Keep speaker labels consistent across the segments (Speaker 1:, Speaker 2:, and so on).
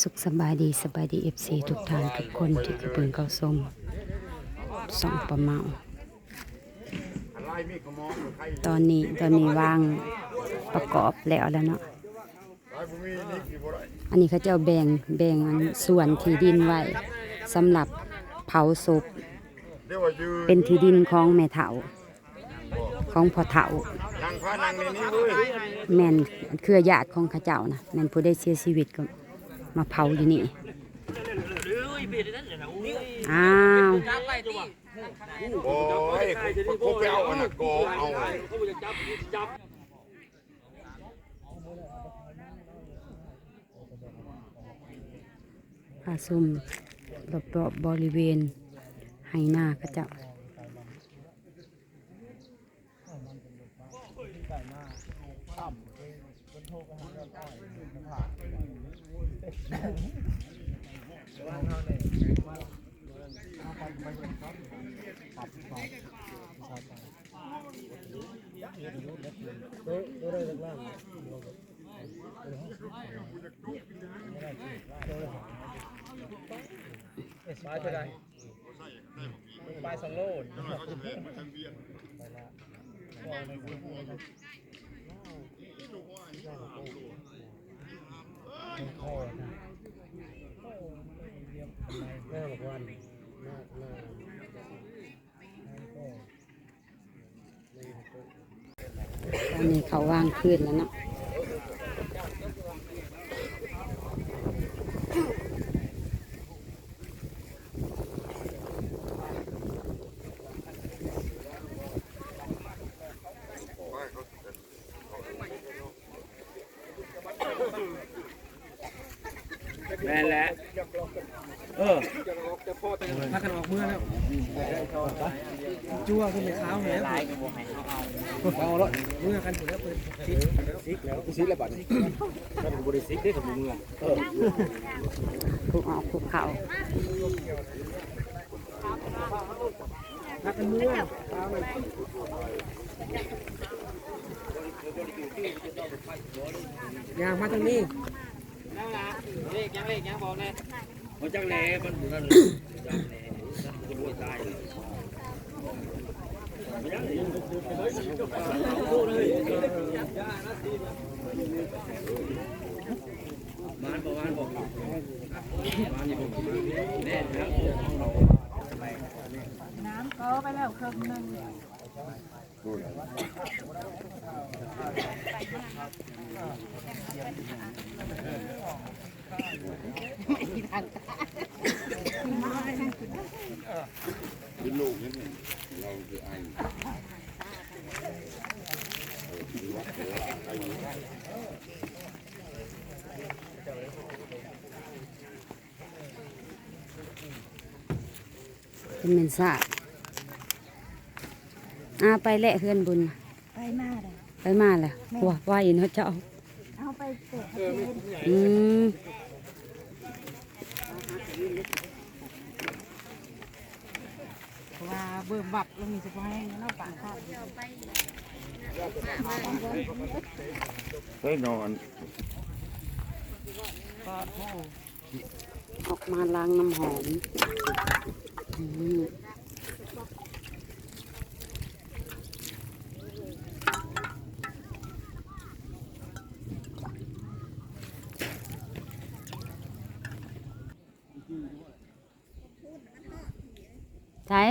Speaker 1: สุขสบายดีสบายดีเอฟซีทุกท่านทุกคนที่กระเปืนเข้าสมสองประเมาตอนนี้ตอนนี้ว่างประกอบแล้วแล้วเนาะอันนี้เขาจ้าแบ่งแบ่งส่วนที่ดินไว้สำหรับเผาศพเป็นที่ดินของแม่เฒ่าของพ่อเฒ่า
Speaker 2: นา งพระนางในนี้เว้ย
Speaker 1: แม่นเครือญาติของข้าเจ้านะแม่นผู้ได้เสียชีวิตก็มาเผาอยู่นี่อ้าว
Speaker 2: โอ้ยเขาไปเอาอันน่ะโกเอา
Speaker 1: ผาซุ่มรอบๆบริเวณไหหน้าข้าเจ้า
Speaker 3: ปลายเท่าไหร่ปลายสองโลด
Speaker 1: ตอนนี้เขาว่างขึ้นแล้วเนาะ
Speaker 3: แม่นแหละ เออถ้ากันออกเมื่อแล้วจั่วขึ้นไปเท้าแล้วเอาละเมื่อกันถึงแล้วเปิดซิกซิกแล้วซิกแล้วบัดนี้ถ้าเป็นบริซิกได้กับมือเออ
Speaker 1: ผูกออกผูกเขา
Speaker 3: ถ้ากันเมื่อยางมาทางนี้
Speaker 4: เลขยังเลขยังบอกแน่
Speaker 3: มันจังแลมันนั่นจังแล่จะรวยตายเลยมานบอกมานบอกมานนี่บอกแน่ครับ
Speaker 5: น้ำก็ไปแล้วครื่งนึง
Speaker 2: เป็นลูกนี่เราคื อไอ้
Speaker 1: เป็นเมนซ่าอาไปแหละเฮือนบุญน่ะ
Speaker 5: ไปมาเลย
Speaker 1: ไปมาแหละหัวไหวเนาะเจ้า
Speaker 5: เอาไปเตะ
Speaker 1: อืม
Speaker 5: ว่าเบิ่มบับแล้วมีสะพายเนาะปากข้าว
Speaker 2: เฮ้ยนอน
Speaker 1: ออกมาล้างน้ำหอม ใส่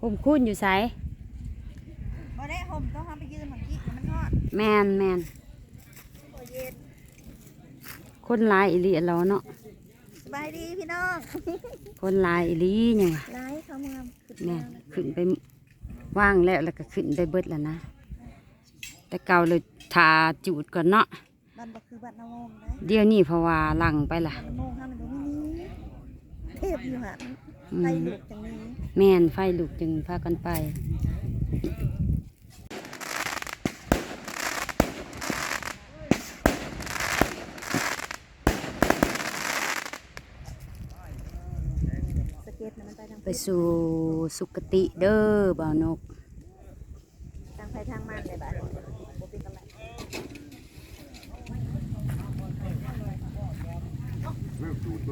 Speaker 1: ผมคุ้นอยู่ใส่
Speaker 5: บ่ได้ห่มต้องทำไปยืนเหมือนกี้มันทอด
Speaker 1: แมนแมนคนหลายอีหลีเราเนาะ
Speaker 5: สบายดีพี่น้อง
Speaker 1: คนหลายอีหลียังวะ
Speaker 5: ไล่เขามาขึ้น
Speaker 1: แม่
Speaker 5: มา
Speaker 1: ขึ้นไปว่างแล้วแล้วก็ขึ้นไปเบิดแล้วนะ แต่เก่าเลยทาจูดก่อนเนาะ
Speaker 5: บ้านบ่คือบ้านนาโมงนะ
Speaker 1: เดี๋ยวนี้เพราะว่าหลังไปล่ะ
Speaker 5: นาโมง ทำมันตรงนี้เทพอยู่หันไปลูกจังนี้
Speaker 1: แม่นไฟลุกจึงพากันไป
Speaker 5: ไปทาง
Speaker 1: ไปสู่สุคติเด้อบ่าวนก
Speaker 5: ทางไปทางมันเลยบ้านบ่เป็นกำไร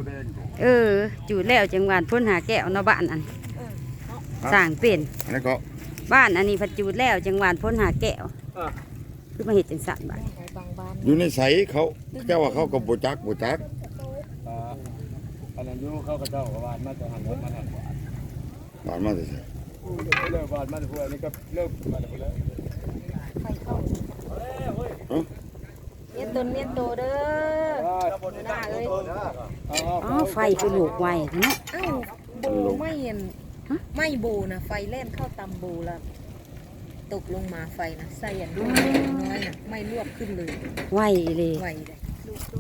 Speaker 2: ตัวแดงก่อน
Speaker 1: เออ จูดแล้วจังหวานพ่นหาแก้วเนาะบ้านอันสร้างเป็น
Speaker 2: อันนั้นก็
Speaker 1: บ้านอันนี้พัดจูดแล้วจังหวานพ้นหาแก้วคือมาเห็ดจังสันบ้าน
Speaker 2: อยู่ในใสเขาเจ้าว่าเขาก็บ่จักบ่จัก
Speaker 3: อ่าอันนั้นอยู่เขาก็เจ้าก็ว่ามาแต่หันรถมาหัน
Speaker 2: บานมาแต่ไส
Speaker 3: เลิกบาดมาแต่พวกนี้ก็เลิกมาแต่พวกแล้ว
Speaker 5: เมียน ตนเมียนโตเด้อหน้าเอ้ย
Speaker 1: อ๋อไฟคือลูกไว้เนาะ
Speaker 5: อ้าวโบไม่เห็นไม่โบนะไฟแล่นเข้าตำโบแล้วตกลงมาไฟนะใส่อันน้อยนะไม่ลวกขึ้นเลย
Speaker 1: ไหวเลย
Speaker 5: ไหวเลย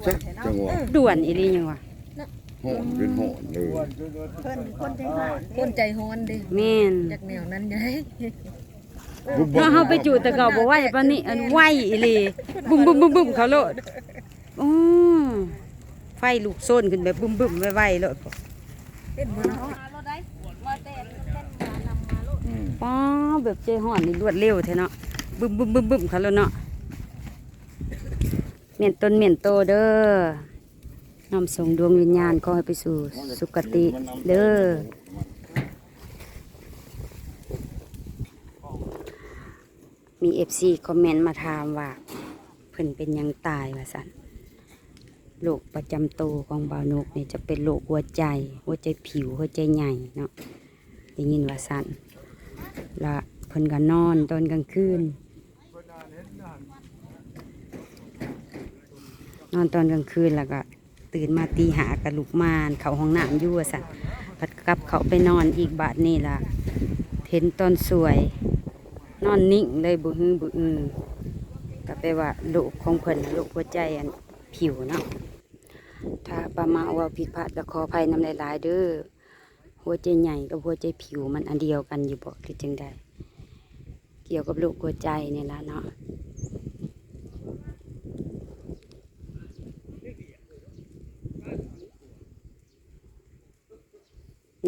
Speaker 2: จังหวะ
Speaker 1: ด่วนอีหลียังวะ
Speaker 2: หอนเป็นหอนเลย
Speaker 5: คนใจหอนคนใจฮ้อนด้
Speaker 1: แม่น
Speaker 5: จากแนวนั้นไง
Speaker 2: บุบ
Speaker 1: เนาะเฮาไปจูดแต่เก่าบ่ไหวปานนี้อันไหวอีหลีบึ้มบึ้มบึ้มบึ้มเขาโลดอือไฟลูกโซนขึ้นแบบบึ้มบึ้มไวๆโลด
Speaker 5: เป็นบ่เนาะ
Speaker 2: อืม
Speaker 1: ป้อแบบใจห่อนนี่รวดเร็วแท้เนาะบึ้มบึ้มบึ้มบึ้มเขาแล้วเนาะเมียนต้นเมียนโตเด้อนำส่งดวงวิญญาณขอให้ไปสู่สุคติเด้อ มีเอฟซีคอมเมนต์มาถามว่า เพิ่นเป็นยังตายว่าสันโรคประจำตัวของบ่าวนกเนี่ยจะเป็นโรคหัวใจ หัวใจผิวหัวใจใหญ่เนาะได้ยินว่าสันและเพิ่นก็นอนตอนกลางคืนนอนตอนกลางคืนแล้วก็ตื่นมาตีหากระลุกมานเขาห้องน้ำยู่วสันพัดกลับเขาไปนอนอีกบาทนี่ล่ะเห็นตอนสวย นอนนิ่งเลยบุฮือบุอือก็แปลว่าโรคของเพิ่นน่ะโรคหัวใจอันผิวเนาะถ้าประมาณว่าผิดพลาดก็ขออภัยนำหลาย ๆ เด้อหัวใจใหญ่กับหัวใจผิวมันอันเดียวกันอยู่บ่คือจังใดเกี่ยวกับโรคหัวใจนี่ละเนาะ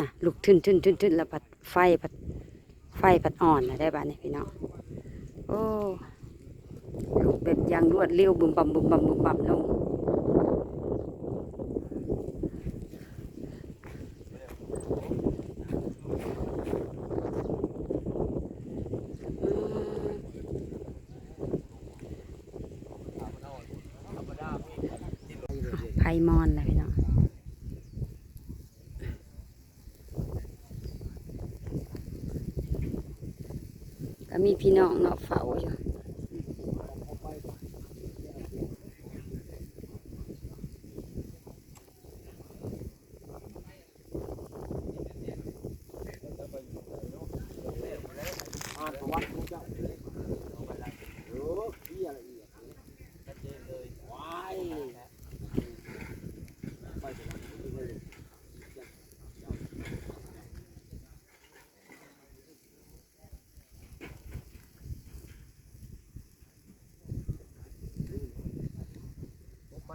Speaker 1: น่ะลุกทึนทึนทึนทึนแล้วพัดไฟพัด ไฟพัดอ่อนนะได้บ้านนี่พี่น้องโอ้ลูกแบบยางรวดเร็วบึมบัมบึมบัมบึมบัมลงไพมอนเลยพี่น้อง ก็มีพี่น้องเนาะเฝ้าอยู่ ย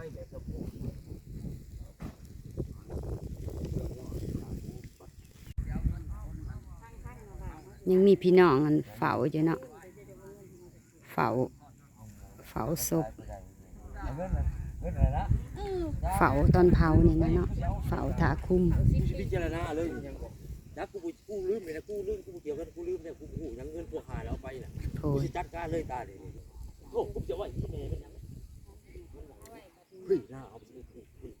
Speaker 1: ังมีพี่น้องอันเฝ้าอยู่เนาะเฝ้าเฝ้าศพเฝ้าตอนเผาเนี่ยนะเนาะเฝ้าถาคุ้ม
Speaker 3: พิจารณาเลยยังบอกจักกูกูลืมเลยนะกูลืมกูเกี่ยวกันกูลืมเนี่ยกูหูยังเงินพวหาแล้วไปน่ะ
Speaker 1: โท
Speaker 3: กู
Speaker 1: ษ
Speaker 3: สิจัดการเลยตาเดี๋ยวโอ้กูจะไว้ที่แม่เป็นยัง ยน่าเอาไปสิกูเฮ้ย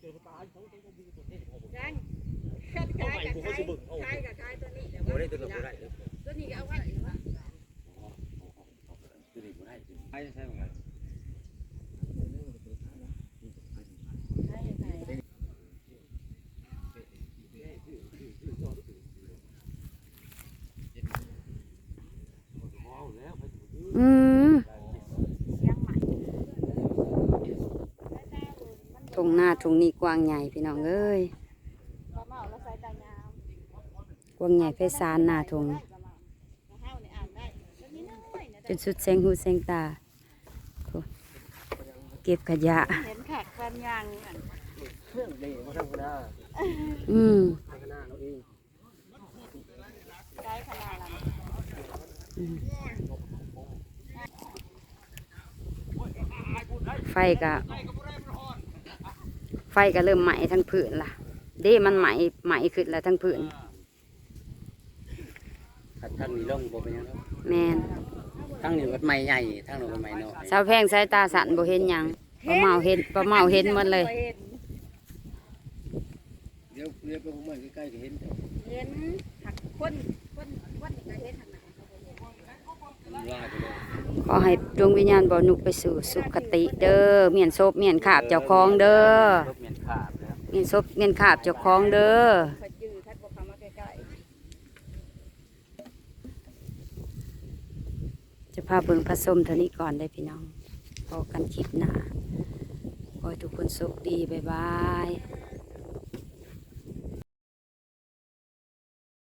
Speaker 3: เดี๋ยวตายเขาต้องดูตัวนี้เอาไปกูเอาได้ตัวละบ่ได้ตัวนี้ก็เอาไว้ ตัวนี้บ่ได้ใช่ใช่ไหม
Speaker 1: อืม ทงหน้าทงนี้กว้างใหญ่พี่น้องเอ้ยกว้างใหญ่ไพศาลหน้าทงจนสุดแสงหูแสงตาโถ่เก็บขยะ
Speaker 5: เห็นแขกแฟนยัง
Speaker 3: เครื่องเล่บ่ธรรมดา
Speaker 1: อืม
Speaker 3: ทางหน้าเราเอง
Speaker 5: ใช้ขนาดนั้น
Speaker 1: ไฟกะไฟ ก็เริ่มไหม้ทั้งผืนล่ะเด้มันไหม้ไหม้ขึ้นแล้วทั้งผืน
Speaker 6: ถ้าทางนี้ลงบ่เป็นหยังเนาะ
Speaker 1: แมน
Speaker 6: ทางนี้วัดใหม่ใหญ่ทางนู้นวัดใหม่น้อย
Speaker 1: สาวแพงสายตาสันบ่เห็นหยังปลาเมาเห็นปลาเมาเห็นหมดเลย
Speaker 6: เดี๋ยวเดี๋ยวไปผมใกล้ๆก็เห็น
Speaker 5: เห็นหักคนคนคนนี่ก็เห็นหักหนา
Speaker 6: ว่าไปเลย
Speaker 1: ขอให้ดวงวิญญาณบ่นุกไปสู่สุคติเด้อเมียนศพเมียนขาบเจ้าของเด้อ
Speaker 6: รถเมียน ขาดแล้ว
Speaker 1: เงินศพเงินขาบเจ้าของเด้อ
Speaker 5: ขจื้อทัดบ่เข้ามาใกล้
Speaker 1: จะพาเบิ่งผสมเท่านี้ก่อนได้พี่น้องพอกันคลิปหน้าขอให้ทุกคนสุขดี บ๊ายบาย